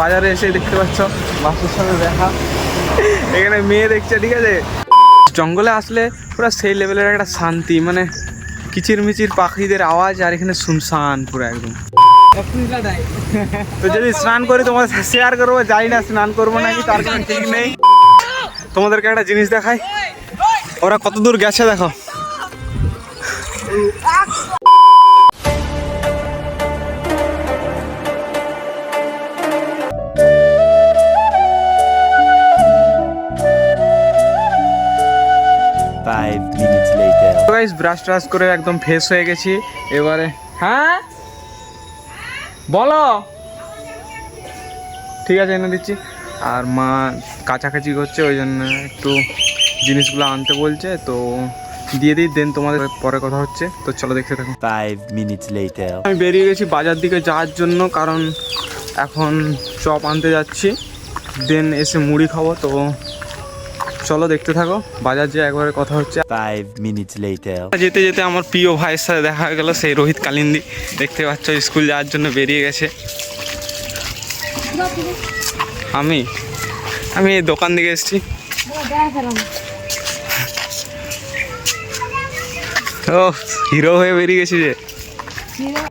বাজারে এসে দেখতে পাচ্ছ বাসুর সাথে দেখা। এখানে মেয়ে দেখছে, ঠিক আছে? জঙ্গলে আসলে পুরো সেই লেভেলের একটা শান্তি মানে কিচির মিচির পাখিদের আওয়াজ আর এখানে শুনশান পুরো একদম। তো যদি স্নান করি, তোমাদের শেয়ার করব। যাই না স্নান করব নাকি, তার কোনো ঠিক নেই। তোমাদেরকে একটা জিনিস দেখাই। ওরা কত দূর গেছে, দেখো। গাইস ব্রাশ ট্রাশ করে একদম ফ্রেশ হয়ে গেছি। এবারে হ্যাঁ? বলো। ঠিক আছে এনে দিচ্ছি। আর মা কাছাকাছি করছে ওই জন্য একটু জিনিসগুলো আনতে বলছে তো দিয়ে দিই দেন তোমাদের পরে কথা হচ্ছে। তো চলো দেখতে থাকো। Five minutes later. আমি বেরিয়ে গেছি বাজার দিকে যাওয়ার জন্য কারণ এখন চপ আনতে যাচ্ছি। দেন এসে মুড়ি খাব তো চলো দেখতে থাকো। বাজার যে একবারে কথা হচ্ছে। Five minutes later. যেতে যেতে আমার প্রিয় ভাইয়ের সাথে দেখা হয়ে গেল সেই রোহিত কালিন্দি। দেখতে পাচ্ছ স্কুল যাওয়ার জন্য বেরিয়ে গেছে। আমি? আমি এই দোকান দিকে এসেছি। ও হিরো হয়ে বেরিয়ে গেছি যে। A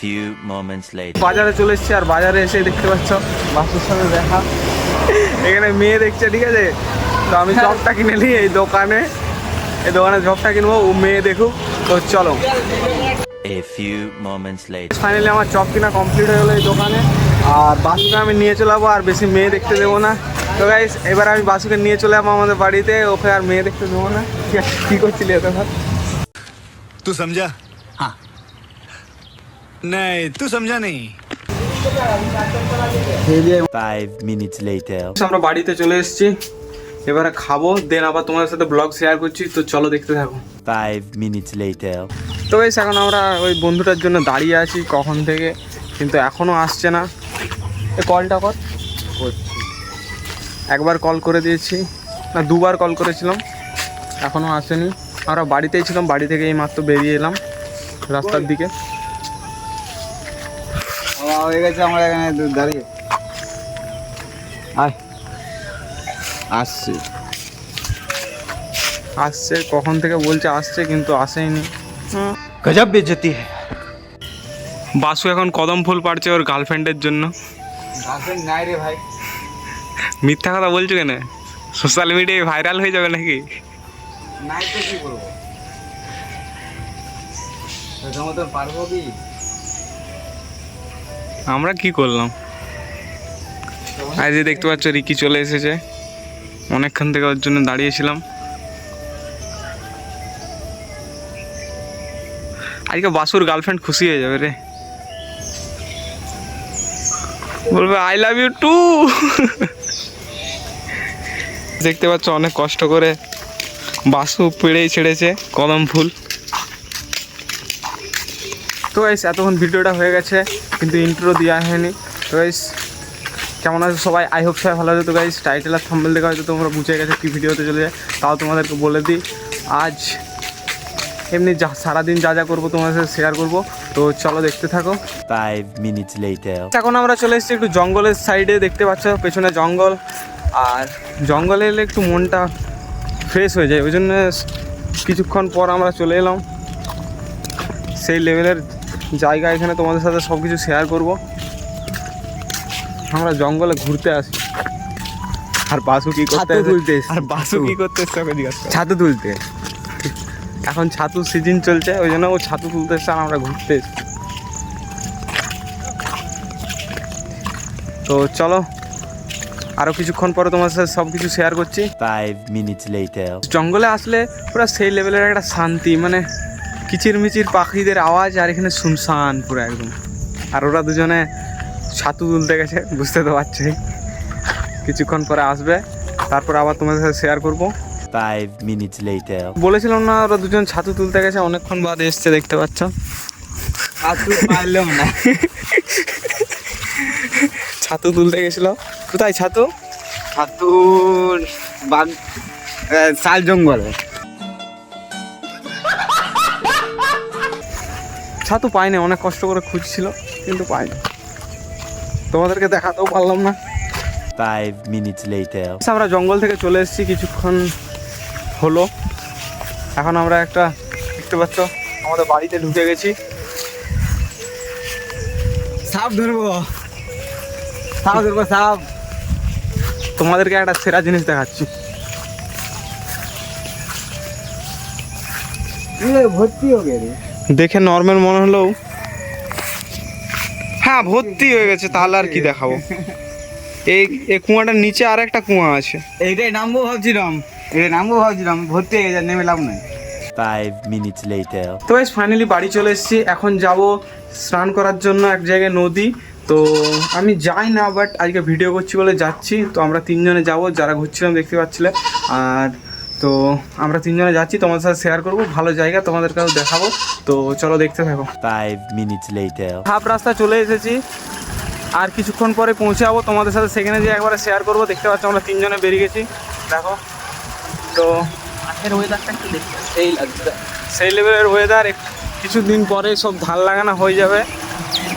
few moments later. বাজারে চলে এসেছি আর বাজারে এসে দেখতে পাচ্ছ মাসুর সাথে দেখা। এখানে মেয়ে দেখছে ঠিক আছে? তো আমি জবটা কিনে নিই এই দোকানে। এই দোকানে জবটা কিনবো ও মেয়ে দেখুক। তো চলো। A few moments later. Finally আমার চপ কিনা কমপ্লিট হয়ে গেলো এই দোকানে। আর বাসুকে আমি নিয়ে চলে যাব আর বেশি মেয়ে দেখতে দেবো না। তো গাইস এবার আমি বাসুকে নিয়ে চলে যাব আমাদের বাড়িতে। ওকে আর মেয়ে দেখতে দেবো না। কি করছিলি এত তুই সমঝা হ্যাঁ नहीं तू समझा नहीं Five minutes later. আমরা বাড়িতে চলে এসেছি এবারে খাবো দেন আবার তোমাদের সাথে ব্লগ শেয়ার করছি তো চলো দেখতে থাকো Five minutes later. তো গাইস এখন আমরা ওই বন্ধুটার জন্য দাঁড়িয়ে আছি কখন থেকে কিন্তু এখনও আসছে না এ কলটা কর করছি একবার কল করে দিয়েছি না দুবার কল করেছিলাম এখনও আসেনি আমরা বাড়িতেই ছিলাম বাড়ি থেকে এই মাত্র বেরিয়ে এলাম রাস্তার দিকে হয়ে গেছে আমরা এখানে দাঁড়িয়ে। আয়। আসছি। আসছে কখন থেকে বলছে আসছে কিন্তু আসেইনি গজব বেজতি বাসু এখন কদম ফুল পাড়ছে ওর গার্লফ্রেন্ডের জন্য। গার্লফ্রেন্ড নাই রে ভাই। মিথ্যা কথা বলছো কেন? সোশ্যাল মিডিয়ায় ভাইরাল হয়ে যাবে নাকি? নাই তো কি করব তোর মতন পারব কি? আমরা কি করলাম? আজ দেখতে পাচ্ছ, রিকি চলে এসেছে। অনেকক্ষণ থেকে ওর জন্য দাঁড়িয়েছিলাম। আজকে বাসুর গার্লফ্রেন্ড খুশি হয়ে যাবে রে। বলবে আই লাভ ইউ টু দেখতে পাচ্ছ, অনেক কষ্ট করে বাসু পেড়েই ছেড়েছে কদম ফুল। তো এতক্ষণ ভিডিওটা হয়ে গেছে। কিন্তু ইন্ট্রো দেওয়া হয়নি। তো গাইস কেমন আছে সবাই? আই হোপ সবাই ভালো আছে। তো গাইস টাইটেল আর থাম্বেল দেখে হয়তো তোমরা বুঝে গেছে কী ভিডিওতে চলে যায় তাও তোমাদেরকে বলে দিই। আজ এমনি যা সারাদিন যা যা করব তোমাদের সাথে শেয়ার করব। তো চলো দেখতে থাকো। Five minutes later. এখন আমরা চলে এসেছি একটু জঙ্গলের সাইডে দেখতে পাচ্ছ পেছনে জঙ্গল। আর জঙ্গলে এলে একটু মনটা ফ্রেশ হয়ে যায়। ওই জন্য কিছুক্ষণ পর আমরা চলে এলাম। সেই লেভেলের জায়গা এখানে তোমাদের সাথে সব কিছু শেয়ার করব আমরা জঙ্গলে ঘুরতে আসি আর বাসু কি করতে তুলতে আর বাসু। কি করতে। ছাতু তুলতে এখন ছাতু সিজন চলছে ওই জন্য ও ছাতু তুলতে এসছে আর আমরা ঘুরতে এসছি তো চলো আরও কিছুক্ষণ পরে তোমার সাথে সব কিছু শেয়ার করছি Five minutes later. জঙ্গলে আসলে পুরো সেই লেভেলের একটা শান্তি মানে কিচির মিচির পাখিদের আওয়াজ আর এখানে শুনশান পুরো একদম। আর ওরা দুজনে ছাতু তুলতে গেছে বুঝতে তো পারছি। কিছুক্ষণ পরে আসবে তারপর আবার তোমাদের সাথে শেয়ার করব। Five minutes later. বলেছিলাম না ওরা দুজন ছাতু তুলতে গেছে অনেকক্ষণ বাদ এসছে দেখতে পাচ্ছ। ছাতু পারলাম না। ছাতু তুলতে গেছিল। কোথায় ছাতু? ছাতুর বাগ আহ, শাল জঙ্গলে। ছাতু পাইনি অনেক কষ্ট করে খুঁজছিল কিন্তু পাইনি। তোমাদেরকে দেখাতেও পারলাম না। Five minutes later. আমরা জঙ্গল থেকে চলে এসেছি কিছুক্ষণ হলো। এখন আমরা একটা দেখতে পাচ্ছ আমাদের বাড়িতে ঢুকে গেছি। সাপ ধরবো। সাপ ধরবো সাপ। তোমাদেরকে একটা সেরা জিনিস দেখাচ্ছি। ভর্তি হয়ে গেছে। দেখে নর্মাল মনে হলেও হ্যাঁ ভর্তি হয়ে গেছে তাহলে আর কি দেখাবো। এই এই কুয়াটার নিচে আর একটা কুয়া আছে। এইটাই নামবো ভাবছিলাম। এইটাই নামবো ভাবছিলাম ভর্তি হয়ে গেছে নেমে লাভ নাই। Five minutes later. তো গাইস ফাইনালি বাড়ি চলে এসেছি। এখন যাব স্নান করার জন্য এক জায়গায় নদী। তো আমি যাই না বাট আজকে ভিডিও করছি বলে যাচ্ছি। তো আমরা তিনজনে যাব যারা ঘুরছিলাম দেখতে পাচ্ছিলে। আর তো আমরা তিনজনে যাচ্ছি তোমাদের সাথে শেয়ার করব ভালো জায়গা তোমাদের কাছে দেখাবো। তো চলো দেখতে থাকো। Five minutes later. হাফ রাস্তা চলে এসেছি। আর কিছুক্ষণ পরে পৌঁছে যাব তোমাদের সাথে সেখানে যে একবারে শেয়ার করব। দেখতে পাচ্ছ আমরা তিনজনে বেরিয়ে গেছি। দেখো। তো আজকের ওয়েদারটা একটু দেখতে সেই লাগছে সেই লেভেলের ওয়েদার কিছুদিন পরে সব ধান লাগানো হয়ে যাবে।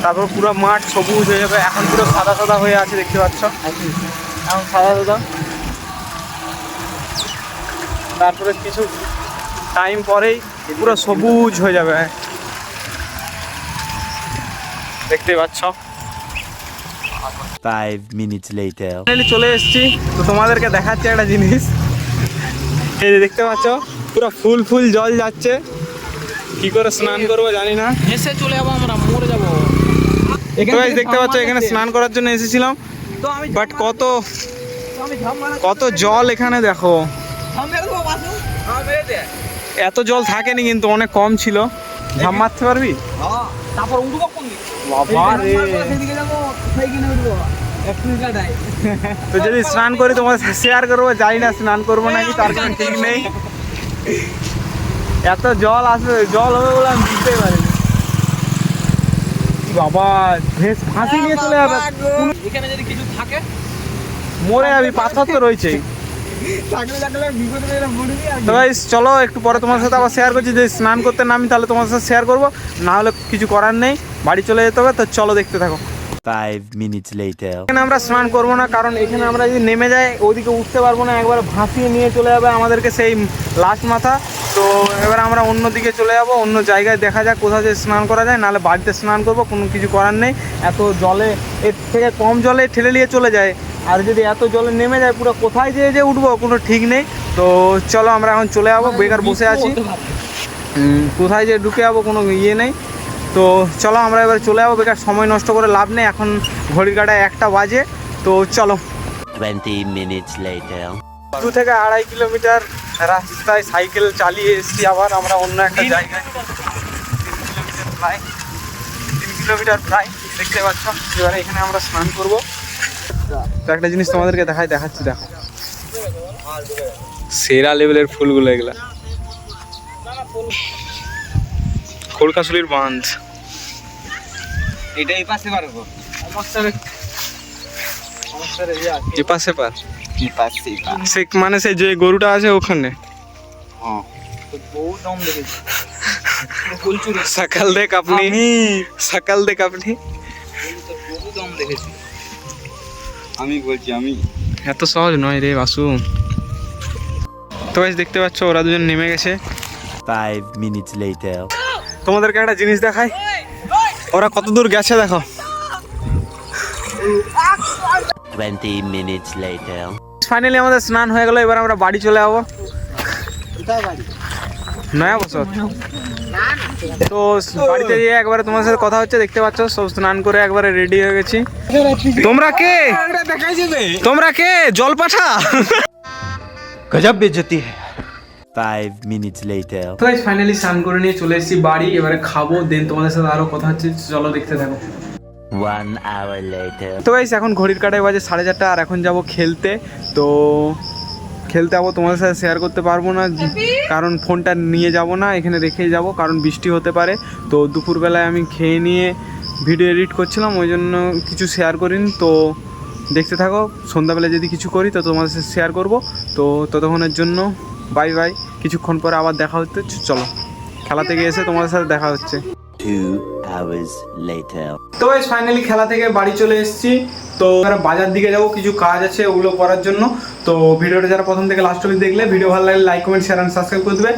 তারপর পুরো মাঠ সবুজ হয়ে যাবে। এখন পুরো সাদা সাদা হয়ে আছে দেখতে পাচ্ছ। এখন সাদা সাদা। তারপরে কিছু টাইম পরেই পুরো সবুজ হয়ে যাবে। দেখতে পাচ্ছ। Minutes later. ফাইনালি চলে এসেছি। তো তোমাদেরকে দেখাচ্ছি একটা জিনিস। এই যে দেখতে পাচ্ছ পুরো ফুল ফুল জল যাচ্ছে। কি করে স্নান করব জানি না। এসে চলে যাব আমরা মরে যাব। তো দেখতে পাচ্ছ এখানে স্নান করার জন্য এসেছিলাম। বাট কত কত জল এখানে দেখো। এত জল থাকেনি কিন্তু অনেক কম ছিল। ঝাম মারতে পারবি? তারপর উঠবো কোন তো যদি স্নান করি তোমার শেয়ার করব জানি না স্নান করব নাকি তার কোনো ঠিক নেই। এত জল আসবে জল হবে বলে আমি বুঝতেই পারিনি। বাবা ভেস ফাঁসি নিয়ে চলে যাবে। এখানে যদি কিছু থাকে মরে যাবি পাথর তো রয়েছেই। তো চলো একটু পরে তোমার সাথে আবার শেয়ার করছি। যদি স্নান করতে নামি তাহলে তোমার সাথে শেয়ার করব। না হলে কিছু করার নেই। বাড়ি চলে যেতে হবে তো চলো দেখতে থাকো। Five minutes later. এখানে আমরা স্নান করব না কারণ এখানে আমরা যদি নেমে যাই ওদিকে উঠতে পারব না একবার ভাসিয়ে নিয়ে চলে যাবে আমাদেরকে সেই লাস্ট মাথা। তো এবার আমরা অন্য দিকে চলে যাব অন্য জায়গায় দেখা যাক কোথাও যে স্নান করা যায় নাহলে বাড়িতে স্নান করব কোনো কিছু করার নেই। এত জলে এর থেকে কম জলে ঠেলে নিয়ে চলে যায়। আর যদি এত জলে নেমে যায় পুরো কোথায় যেয়ে যে উঠবো কোনো ঠিক নেই। তো চলো আমরা এখন চলে যাব বেকার বসে আছি। কোথায় যে ঢুকে যাব কোনো ইয়ে নেই। তো চলো আমরা এবার চলে যাব বেকার সময় নষ্ট করে লাভ নেই এখন ঘড়ির কাটায় একটা বাজে। তো চলো। Twenty minutes later. দু থেকে আড়াই কিলোমিটার রাস্তায় সাইকেল চালিয়ে এসেছি আবার আমরা অন্য একটা জায়গায়। প্রায় তিন কিলোমিটার প্রায় দেখতে পাচ্ছ। এবারে এখানে আমরা স্নান করব। তো একটা জিনিস তোমাদেরকে দেখাই দেখাচ্ছি দেখো। সেরা লেভেলের ফুলগুলো এগুলা। খোলকাশুলির বাঁধ। এটা এই পাশে পারব এ পাশে পার কি। পাশে সে মানে সেই যে গরুটা আছে ওখানে। হ্যাঁ। সকাল দেখ আপনি। সকাল দেখ আপনি। দম দেখেছি। আমি বলছি আমি এত সহজ নয় রে বাসু। তো গাইস দেখতে পাচ্ছ ওরা দুজন নেমে গেছে। Five minutes later. তোমাদেরকে একটা জিনিস দেখাই। ওরা কত দূর গেছে দেখো। Twenty minutes later. ফাইনালি আমাদের স্নান হয়ে গেল এবার আমরা বাড়ি চলে যাব। নয়া বছর। তো বাড়িতে গিয়ে একবারে তোমার সাথে কথা হচ্ছে দেখতে পাচ্ছ সব স্নান করে একবারে রেডি হয়ে গেছি। তোমরা কে? তোমরা কে? জল পাঠা গজব বেজতি Five minutes later. তো গাইস ফাইনালি স্নান করে নিয়ে চলে এসেছি বাড়ি এবারে খাব দেন তোমাদের সাথে আরও কথা হচ্ছে চলো দেখতে থাকো। One hour later. তো গাইস এখন ঘড়ির কাটায় বাজে সাড়ে চারটা আর এখন যাব খেলতে। তো খেলতে যাব, তোমাদের সাথে শেয়ার করতে পারব না কারণ ফোনটা নিয়ে যাব না, এখানে রেখেই যাব, কারণ বৃষ্টি হতে পারে। তো দুপুরবেলায় আমি খেয়ে নিয়ে ভিডিও এডিট করছিলাম, ওই জন্য কিছু শেয়ার করিনি। তো দেখতে থাকো সন্ধ্যাবেলা যদি কিছু করি, তো তোমাদের সাথে শেয়ার করব। তো ততক্ষণের জন্য বাই বাই কিছুক্ষণ পরে আবার দেখা হচ্ছে, চলো। খেলা থেকে এসে তোমাদের সাথে দেখা হচ্ছে। Hours later. তো গাইস ফাইনালি খেলা থেকে বাড়ি চলে এসেছি। তো আমরা বাজার দিকে যাব, কিছু কাজ আছে ওগুলো করার জন্য। তো ভিডিওটা যারা প্রথম থেকে লাস্ট অবধি দেখলে, ভিডিও ভালো লাগলে like comment share and subscribe করে দেবে।